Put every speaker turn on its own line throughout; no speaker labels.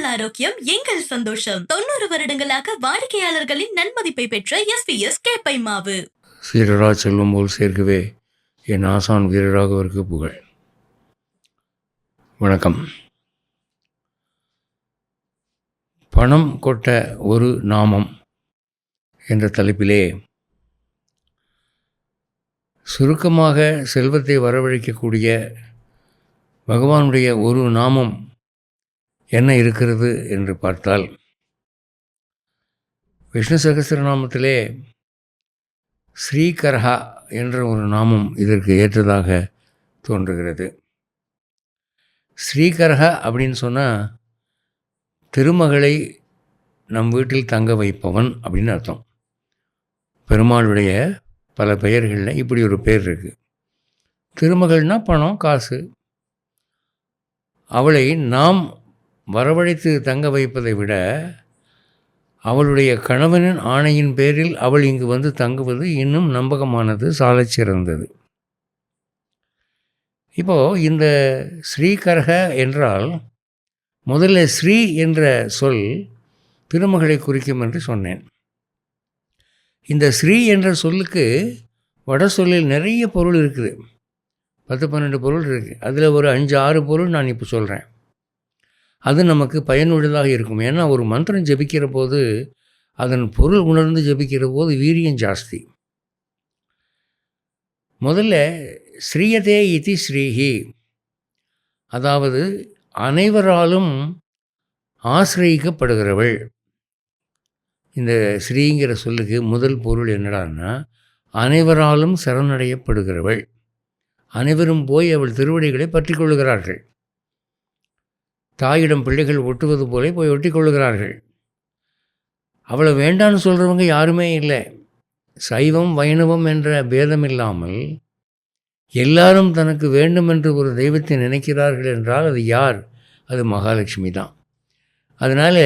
உங்கள் ஆரோக்கியம் எங்கள் சந்தோஷம். தொண்ணூறு வருடங்களாக வாடிக்கையாளர்களின் நன்மதிப்பை பெற்ற எஸ் பி எஸ் கேப்பை மாவு.
சீரரா செல்வம் போல் சேர்க்கவே என் ஆசான் வீரராகவருக்கு புகழ். வணக்கம். பணம் கொட்ட ஒரு நாமம் என்ற தலைப்பிலே சுருக்கமாக செல்வத்தை வரவழைக்கக்கூடிய பகவானுடைய ஒரு நாமம் என்ன இருக்கிறது என்று பார்த்தால் விஷ்ணு சகசிரநாமத்திலே ஸ்ரீகரஹா என்ற ஒரு நாமம் இதற்கு ஏற்றதாக தோன்றுகிறது. ஸ்ரீகரஹா அப்படின்னு சொன்னால் திருமகளை நம் வீட்டில் தங்க வைப்பவன் அப்படின்னு அர்த்தம். பெருமாளுடைய பல பெயர்களில் இப்படி ஒரு பேர் இருக்குது திருமகள்னா பணம் காசு. அவளை நாம் வரவழைத்து தங்க வைப்பதை விட அவளுடைய கணவனின் ஆணையின் பேரில் அவள் இங்கு வந்து தங்குவது இன்னும் நம்பகமானது சாலச் சிறந்தது. இப்போது இந்த ஸ்ரீகரக என்றால் முதல்ல ஸ்ரீ என்ற சொல் திருமகளை குறிக்கும் என்று சொன்னேன். இந்த ஸ்ரீ என்ற சொல்லுக்கு வட சொல்லில் நிறைய பொருள் இருக்குது. பத்து பன்னெண்டு பொருள் இருக்குது அதில் ஒரு அஞ்சு ஆறு பொருள் நான் இப்போ சொல்கிறேன். அது நமக்கு பயனுள்ளதாக இருக்கும். ஏன்னா ஒரு மந்திரம் ஜபிக்கிற போது அதன் பொருள் உணர்ந்து ஜபிக்கிற போது வீரியம் ஜாஸ்தி. முதல்ல ஸ்ரீயதே இதி ஸ்ரீஹி. அதாவது அனைவராலும் ஆசிரியக்கப்படுகிறவள். இந்த ஸ்ரீங்கிற சொல்லுக்கு முதல் பொருள் என்னடான்னா அனைவராலும் சரணடையப்படுகிறவள். அனைவரும் போய் அவள் திருவடிகளை பற்றி கொள்கிறார்கள் தாயிடம் பிள்ளைகள் ஒட்டுவது போல போய் ஒட்டி கொள்கிறார்கள் அவளை வேண்டான்னு சொல்கிறவங்க யாருமே இல்லை. சைவம் வைணவம் என்ற பேதம் இல்லாமல் எல்லாரும் தனக்கு வேண்டும் என்று ஒரு தெய்வத்தை நினைக்கிறார்கள் என்றால் அது யார்? அது மகாலட்சுமி தான். அதனால்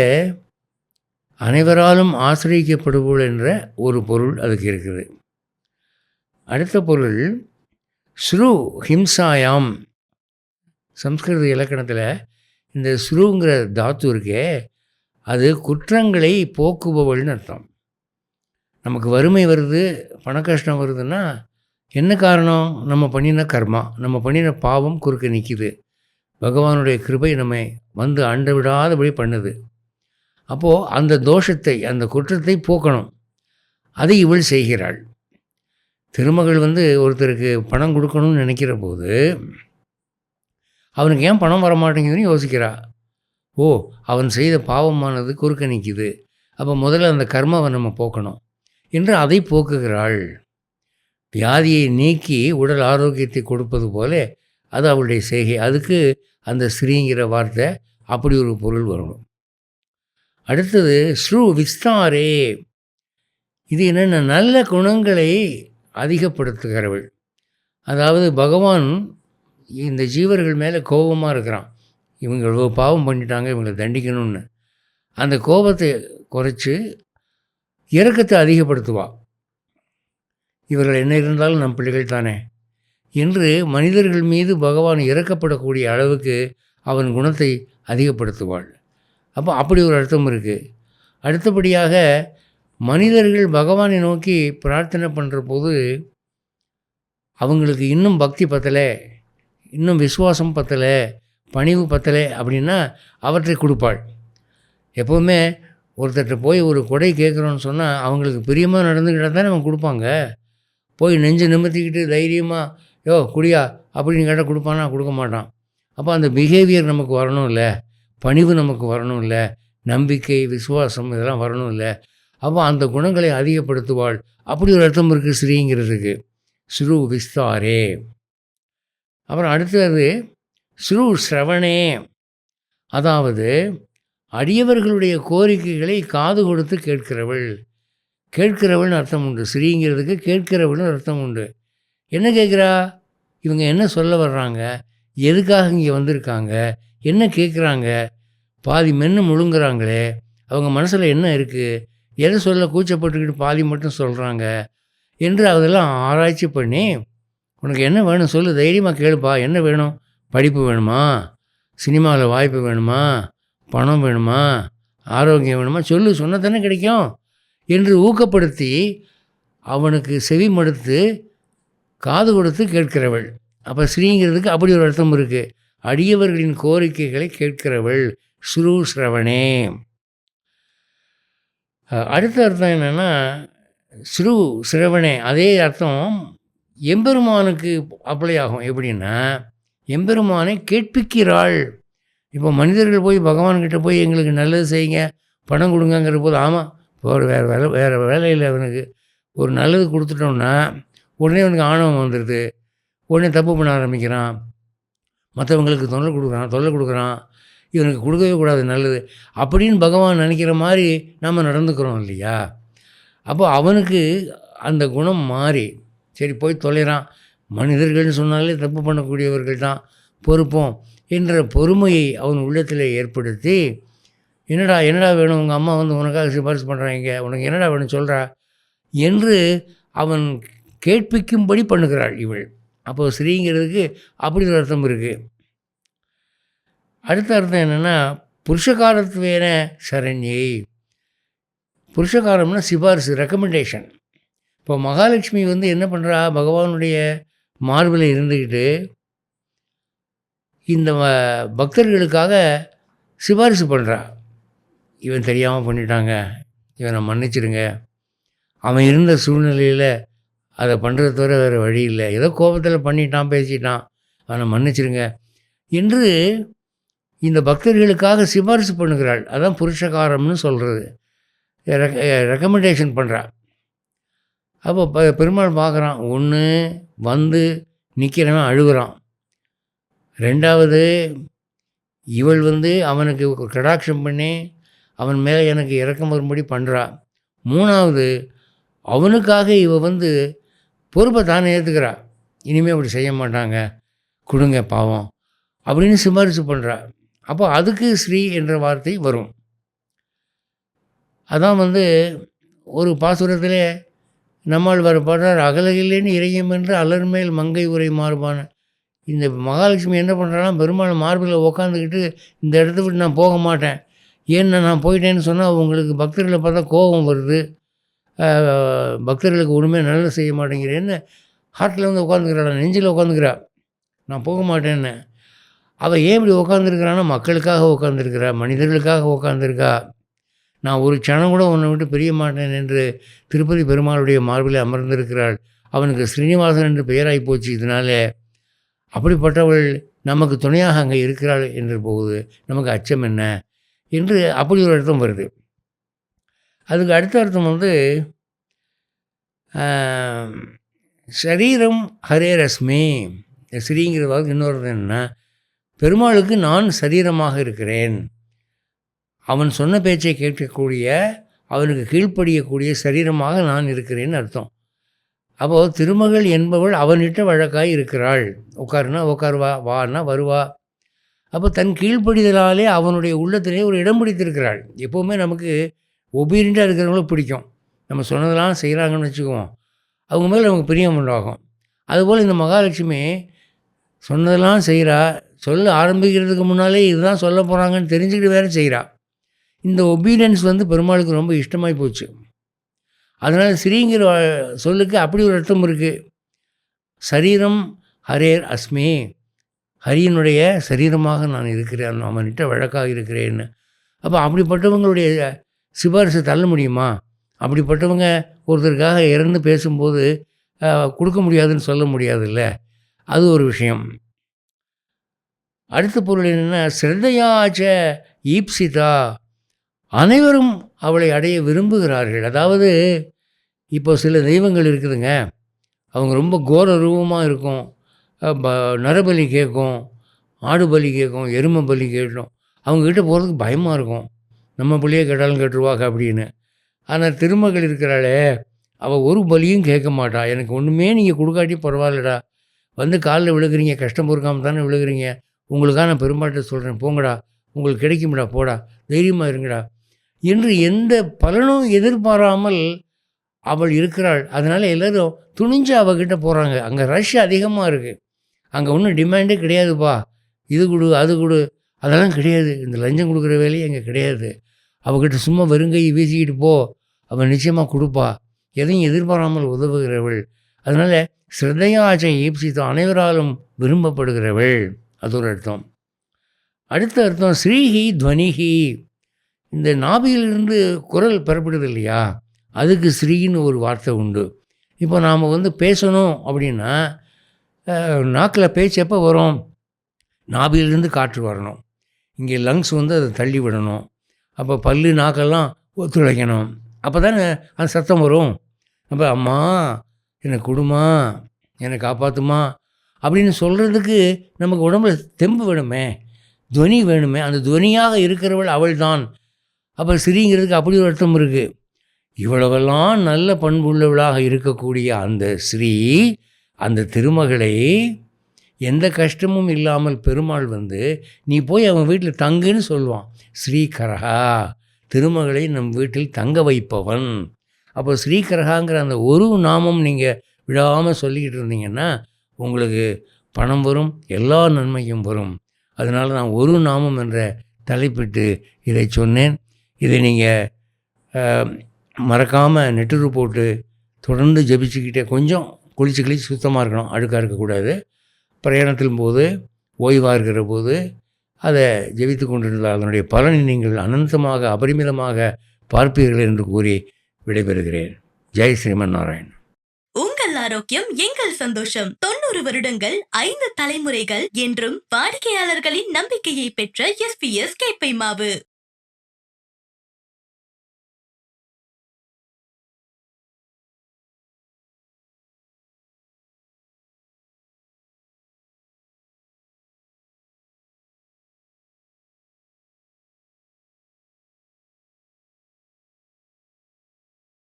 அனைவராலும் ஆசிரியக்கப்படுவோள் என்ற ஒரு பொருள் அதுக்கு இருக்குது. அடுத்த பொருள் ஸ்ரு ஹிம்சாயாம் சம்ஸ்கிருத இலக்கணத்தில் இந்த சுருங்கிற தாத்து இருக்கே அது குற்றங்களை போக்குபவள்னு அர்த்தம். நமக்கு வறுமை வருது பண கஷ்டம் வருதுன்னா என்ன காரணம்? நம்ம பண்ணின கர்மா நம்ம பண்ணின பாவம் குறுக்க நிற்கிது பகவானுடைய கிருபை நம்மை வந்து அண்ட விடாதபடி பண்ணுது. அப்போது அந்த தோஷத்தை அந்த குற்றத்தை போக்கணும். அதை இவள் செய்கிறாள். திருமகள் வந்து ஒருத்தருக்கு பணம் கொடுக்கணும்னு நினைக்கிற போது அவனுக்கு ஏன் பணம் வர மாட்டேங்குதுன்னு யோசிக்கிறா. ஓ அவன் செய்த பாவமானது குறுக்க நிற்கிது அப்போ முதல்ல அந்த கர்மாவை நம்ம போக்கணும். என்று அதை போக்குகிறாள். வியாதியை நீக்கி உடல் ஆரோக்கியத்தை கொடுப்பது போல அது அவளுடைய செய்கை. அதுக்கு அந்த ஸ்ரீங்கிற வார்த்தை அப்படி ஒரு பொருள் வரணும். அடுத்தது ஸ்ரூ விஸ்தாரே. இது என்னென்ன நல்ல குணங்களை அதிகப்படுத்துகிறவள். அதாவது பகவான் இந்த ஜீவர்கள் மேலே கோபமாக இருக்கிறான். இவங்க இவ்வளோ பாவம் பண்ணிட்டாங்க இவங்களை தண்டிக்கணும்னு. அந்த கோபத்தை குறைச்சி இறக்கத்தை அதிகப்படுத்துவா. இவர்கள் என்ன இருந்தாலும் நம் பிள்ளைகள் தானே. என்று மனிதர்கள் மீது பகவான் இறக்கப்படக்கூடிய அளவுக்கு அவன் குணத்தை அதிகப்படுத்துவாள். அப்போ அப்படி ஒரு அர்த்தம் இருக்குது அடுத்தபடியாக மனிதர்கள் பகவானை நோக்கி பிரார்த்தனை பண்ணுற போது அவங்களுக்கு இன்னும் பக்தி பத்தலை. இன்னும் விசுவாசம் பத்தலை பணிவு பத்தலை அப்படின்னா அவற்றை கொடுப்பாள். எப்போவுமே ஒருத்தர்கிட்ட போய் ஒரு கொடை கேட்குறோன்னு சொன்னால் அவங்களுக்கு பிரியமாக நடந்துக்கிட்டால் தானே அவங்க கொடுப்பாங்க. போய் நெஞ்சு நிமித்திக்கிட்டு தைரியமாக யோ குடியா அப்படின்னு கேட்டால் கொடுப்பானா? கொடுக்க மாட்டான். அப்போ அந்த பிஹேவியர் நமக்கு வரணும் இல்லை பணிவு நமக்கு வரணும் இல்லை நம்பிக்கை விசுவாசம் இதெல்லாம் வரணும் இல்லை. அப்போ அந்த குணங்களை அதிகப்படுத்துவாள். அப்படி ஒரு அர்த்தம் இருக்குது ஸ்ரீங்கிறதுக்கு. சிறு விஸ்தாரே அப்புறம் அடுத்தது ஸ்ரு ஸ்ரவணே அதாவது அடியவர்களுடைய கோரிக்கைகளை காது கொடுத்து கேட்கிறவள். கேட்கிறவள்னு அர்த்தம் உண்டு. ஸ்ரீங்கிறதுக்கு கேட்கிறவள்னு அர்த்தம் உண்டு. என்ன கேட்குறா? இவங்க என்ன சொல்ல வர்றாங்க? எதுக்காக இங்கே வந்திருக்காங்க? என்ன கேட்குறாங்க? பாதி மென்று முழுங்குறாங்களே. அவங்க மனசில் என்ன இருக்குது எதை சொல்ல கூச்சப்பட்டுக்கிட்டு பாதி மட்டும் சொல்கிறாங்க என்று அதெல்லாம் ஆராய்ச்சி பண்ணி உனக்கு என்ன வேணும் சொல்லு தைரியமாக கேளுப்பா. என்ன வேணும்? படிப்பு வேணுமா? சினிமாவில் வாய்ப்பு வேணுமா? பணம் வேணுமா? ஆரோக்கியம் வேணுமா? சொல்லு சொன்ன தானே கிடைக்கும். என்று ஊக்கப்படுத்தி அவனுக்கு செவி மடுத்து காது கொடுத்து கேட்கிறவள். அப்போ ஸ்ரீங்கிறதுக்கு அப்படி ஒரு அர்த்தம் இருக்குது அடியவர்களின் கோரிக்கைகளை கேட்கிறவள் ஸ்ரூ ஸ்ரவணே அடுத்த அர்த்தம் என்னென்னா ஸ்ரூ சிரவணே அதே அர்த்தம் எம்பெருமானுக்கு அப்ளை ஆகும் எப்படின்னா எம்பெருமானை கேட்பிக்கிறாள். இப்போ மனிதர்கள் போய் பகவான்கிட்ட போய் எங்களுக்கு நல்லது செய்யுங்க பணம் கொடுங்கங்கிற போது ஆமாம் ஒரு வேறு வேலை வேறு வேலையில் அவனுக்கு. ஒரு நல்லது கொடுத்துட்டோம்னா உடனே அவனுக்கு ஆணவம் வந்துடுது உடனே தப்பு பண்ண ஆரம்பிக்கிறான். மற்றவங்களுக்கு தொல்லை கொடுக்குறான் தொல்லை கொடுக்குறான். இவனுக்கு கொடுக்கவே கூடாது நல்லது. அப்படின்னு பகவான் நினைக்கிற மாதிரி நம்ம நடந்துக்கிறோம் இல்லையா? அப்போ அவனுக்கு அந்த குணம் மாறி சரி போய் தொலைகிறான் மனிதர்கள்னு சொன்னாலே தப்பு பண்ணக்கூடியவர்கள் தான். பொறுப்போம் என்ற பொறுமையை அவன் உள்ளத்தில் ஏற்படுத்தி என்னடா என்னடா வேணும்? உங்கள் அம்மா வந்து உனக்காக சிபாரிசு பண்ணுறாங்க உனக்கு என்னடா வேணும் சொல்கிறா என்று அவன் கேட்பிக்கும்படி பண்ணுகிறாள் இவள். அப்போ ஸ்ரீங்கிறதுக்கு அப்படி ஒரு அர்த்தம் இருக்குது அடுத்த அர்த்தம் என்னென்னா புருஷகாரத்துவேன சரண்யை. புருஷகாரம்னா சிபாரிசு ரெக்கமெண்டேஷன் இப்போ மகாலட்சுமி வந்து என்ன பண்ணுறா பகவானுடைய மார்பில் இருந்துக்கிட்டு இந்த பக்தர்களுக்காக சிபாரிசு பண்ணுறா இவன் தெரியாமல் பண்ணிட்டாங்க. இவனை மன்னிச்சிடுங்க அவன் இருந்த சூழ்நிலையில் அதை பண்ணுறத தவிர வேறு வழி இல்லை. ஏதோ கோபத்தில் பண்ணிட்டான் பேசிட்டான். அவனை மன்னிச்சிடுங்க என்று இந்த பக்தர்களுக்காக சிபாரிசு பண்ணுகிறாள். அதான் புருஷகாரம்னு சொல்கிறது ரெக்கமெண்டேஷன் பண்ணுறா அப்போ ப பெருமாள் பார்க்குறான் ஒன்று வந்து நிற்கிறவன் அழுகுறான். ரெண்டாவது இவள் வந்து அவனுக்கு கடாட்சம் பண்ணி அவன் மேலே எனக்கு இறக்கம் வரும்படி பண்ணுறா மூணாவது அவனுக்காக இவ வந்து பொறுப்பை தானே ஏற்றுக்கிறா இனிமேல் அப்படி செய்ய மாட்டாங்க. கொடுங்க பாவம். அப்படின்னு சிபாரிசு பண்ணுறா அப்போ அதுக்கு ஸ்ரீ என்ற வார்த்தை வரும். அதான் வந்து ஒரு பாசுரத்திலே நம்மால் வர பாடுறார் அகலகிலேன்னு இறையும் என்று அலர்மேல் மங்கை உரை மாறுபான. இந்த மகாலட்சுமி என்ன பண்ணுறான்னா பெருமாள் மார்பில் உக்காந்துக்கிட்டு இந்த இடத்த விட்டு நான் போக மாட்டேன். ஏன்னா நான் போயிட்டேன்னு சொன்னால் உங்களுக்கு பக்தர்களை பார்த்தா கோபம் வருது. பக்தர்களுக்கு ஒன்றுமே நல்லது செய்ய மாட்டேங்கிறேன்னு ஹார்ட்டில் வந்து உட்காந்துக்கிறாள் நெஞ்சில் உட்காந்துக்கிறா நான் போக மாட்டேன்னு அவள் ஏன் இப்படி உட்காந்துருக்கிறான்னா மக்களுக்காக உட்காந்துருக்கிறா மனிதர்களுக்காக உட்காந்துருக்கா நான் ஒரு க்ஷணம் கூட உன்னை விட்டு பிரிய மாட்டேன் என்று திருப்பதி பெருமாளுடைய மார்பில் அமர்ந்திருக்கிறாள். அவனுக்கு ஸ்ரீனிவாசன் என்று பெயராகி போச்சு. இதனால அப்படிப்பட்டவள் நமக்கு துணையாக அங்கே இருக்கிறாள் என்று போகுது. நமக்கு அச்சம் என்ன? என்று அப்படி ஒரு அர்த்தம் வருது. அதுக்கு அடுத்த அர்த்தம் வந்து சரீரம் ஹரே ரஸ்மி. ஸ்ரீங்கிற வாக்கு இன்னொரு அர்த்தம் பெருமாளுக்கு நான் சரீரமாக இருக்கிறேன். அவன் சொன்ன பேச்சை கேட்கக்கூடிய அவனுக்கு கீழ்ப்படியக்கூடிய சரீரமாக நான் இருக்கிறேன்னு அர்த்தம். அப்போது திருமகள் என்பவள் அவனிட்ட வழக்காய் இருக்கிறாள். உட்காருனா உட்காருவா வான்னா வருவா. அப்போ தன் கீழ்ப்படிதலாலே அவனுடைய உள்ளத்திலே ஒரு இடம் பிடித்திருக்கிறாள். எப்போவுமே நமக்கு ஒபீரியண்ட்டாக இருக்கிறவங்களும் பிடிக்கும். நம்ம சொன்னதெல்லாம் செய்கிறாங்கன்னு வச்சுக்குவோம். அவங்க மேலே நமக்கு பிரியம் உண்டாகும். அதுபோல் இந்த மகாலட்சுமி சொன்னதெல்லாம் செய்கிறா சொல்ல ஆரம்பிக்கிறதுக்கு முன்னாலே இதுதான் சொல்ல போகிறாங்கன்னு தெரிஞ்சுக்கிட்டு வேறு செய்கிறா இந்த ஒபீடியன்ஸ் வந்து பெருமாளுக்கு ரொம்ப இஷ்டமாகி போச்சு. அதனால் ஸ்ரீங்கிற சொல்லுக்கு அப்படி ஒரு அர்த்தம் இருக்குது சரீரம் ஹரேர் அஸ்மி. ஹரியனுடைய சரீரமாக நான் இருக்கிறேன் அவன்கிட்ட வழக்காக இருக்கிறேன்னு. அப்போ அப்படிப்பட்டவங்களுடைய சிபாரிசு தள்ள முடியுமா? அப்படிப்பட்டவங்க ஒருத்தருக்காக இறந்து பேசும்போது கொடுக்க முடியாதுன்னு சொல்ல முடியாதுல்ல? அது ஒரு விஷயம். அடுத்த பொருள் என்னென்னா ஸ்ரத்தையாச்ச ஈப்சிதா அனைவரும் அவளை அடைய விரும்புகிறார்கள். அதாவது இப்போ சில தெய்வங்கள் இருக்குதுங்க. அவங்க ரொம்ப கோர ரூபமாக இருக்கும். ப- நரபலி கேட்கும் ஆடு பலி கேட்கும் எருமை பலி கேட்கும். அவங்கக்கிட்ட போகிறதுக்கு பயமாக இருக்கும். நம்ம பிள்ளையே கேட்டாலும் கேட்டுருவாங்க அப்படின்னு. ஆனால் திருமகள் இருக்கிறாளே அவள் ஒரு பலியும் கேட்க மாட்டா. எனக்கு ஒன்றுமே நீங்கள் கொடுக்காட்டி பரவாயில்லடா. வந்து காலில் விழுகிறீங்க கஷ்டம் பொறுக்காமல் தானே விழுகிறீங்க. உங்களுக்காக நான் பெரும்பாட்டை சொல்கிறேன் போங்கடா. உங்களுக்கு கிடைக்கும்டா போடா. தைரியமாக இருங்கடா. என்று எந்த பலனும் எதிர்பாராமல் அவள் இருக்கிறாள். அதனால் எல்லோரும் துணிஞ்சு அவகிட்ட போகிறாங்க அங்கே ரஷ் அதிகமாக இருக்குது அங்கே ஒன்றும் டிமாண்டே கிடையாதுப்பா. இது கொடு அது கொடு. அதெல்லாம் கிடையாது. இந்த லஞ்சம் கொடுக்குற வேலையும் அங்கே கிடையாது. அவகிட்ட சும்மா வெறுங்கையை வீசிக்கிட்டு போ. அவன் நிச்சயமாக கொடுப்பா. எதையும் எதிர்பாராமல் உதவுகிறவள். அதனால் ஸ்ரத்தையாச்சை ஈப்சித்து அனைவராலும் விரும்பப்படுகிறவள். அது ஒரு அர்த்தம். அடுத்த அர்த்தம் ஸ்ரீஹி துவனிஹி. இந்த நாபியிலிருந்து குரல் பெறப்படுது இல்லையா அதுக்கு ஸ்ரீன்னு ஒரு வார்த்தை உண்டு. இப்போ நாம் வந்து பேசணும் அப்படின்னா நாக்கில் பேச்சு எப்போ வரும்? நாபியிலிருந்து காற்று வரணும். இங்கே லங்ஸ் வந்து அதை தள்ளி விடணும். அப்போ பல்லு நாக்கெல்லாம் ஒத்துழைக்கணும். அப்போ தானே அந்த சத்தம் வரும். அப்போ அம்மா என்னை கொடுமா என்னை காப்பாற்றுமா அப்படின்னு சொல்கிறதுக்கு நமக்கு உடம்புல தெம்பு வேணுமே துவனி வேணுமே அந்த துவனியாக இருக்கிறவள் அவள் தான் அப்போ ஸ்ரீங்கிறதுக்கு அப்படி ஒரு அர்த்தம் இருக்குது இவ்வளவெல்லாம் நல்ல பண்புள்ளவளாக இருக்கக்கூடிய அந்த ஸ்ரீ அந்த திருமகளை எந்த கஷ்டமும் இல்லாமல் பெருமாள் வந்து நீ போய் அவன் வீட்டில் தங்குன்னு சொல்லுவான். ஸ்ரீகரஹா திருமகளை நம் வீட்டில் தங்க வைப்பவன். அப்போ ஸ்ரீகரகாங்கிற அந்த ஒரு நாமம் நீங்கள் விடாமல் சொல்லிக்கிட்டு இருந்தீங்கன்னா உங்களுக்கு பணம் வரும் எல்லா நன்மையும் வரும். அதனால் நான் ஒரு நாமம் என்ற தலைப்பிட்டு இதை சொன்னேன். இதை நீங்கள் மறக்காமல் நெட்டுரு போட்டு தொடர்ந்து ஜபிச்சுக்கிட்டே கொஞ்சம் குளிச்சு கிழிச்சு சுத்தமாக இருக்கணும். அழுக்காக இருக்கக்கூடாது. பிரயாணத்தின் போது ஓய்வாக இருக்கிற போது அதை ஜெபித்து கொண்டிருந்தால் அதனுடைய பலனை நீங்கள் அனந்தமாக அபரிமிதமாக பார்ப்பீர்கள் என்று கூறி விடைபெறுகிறேன். ஜெய் ஸ்ரீமன் நாராயண்
உங்கள் ஆரோக்கியம் எங்கள் சந்தோஷம். தொண்ணூறு வருடங்கள் ஐந்து தலைமுறைகள் என்றும் வாடிக்கையாளர்களின் நம்பிக்கையை பெற்ற எஸ்பிஎஸ் கேப்பை மாவு.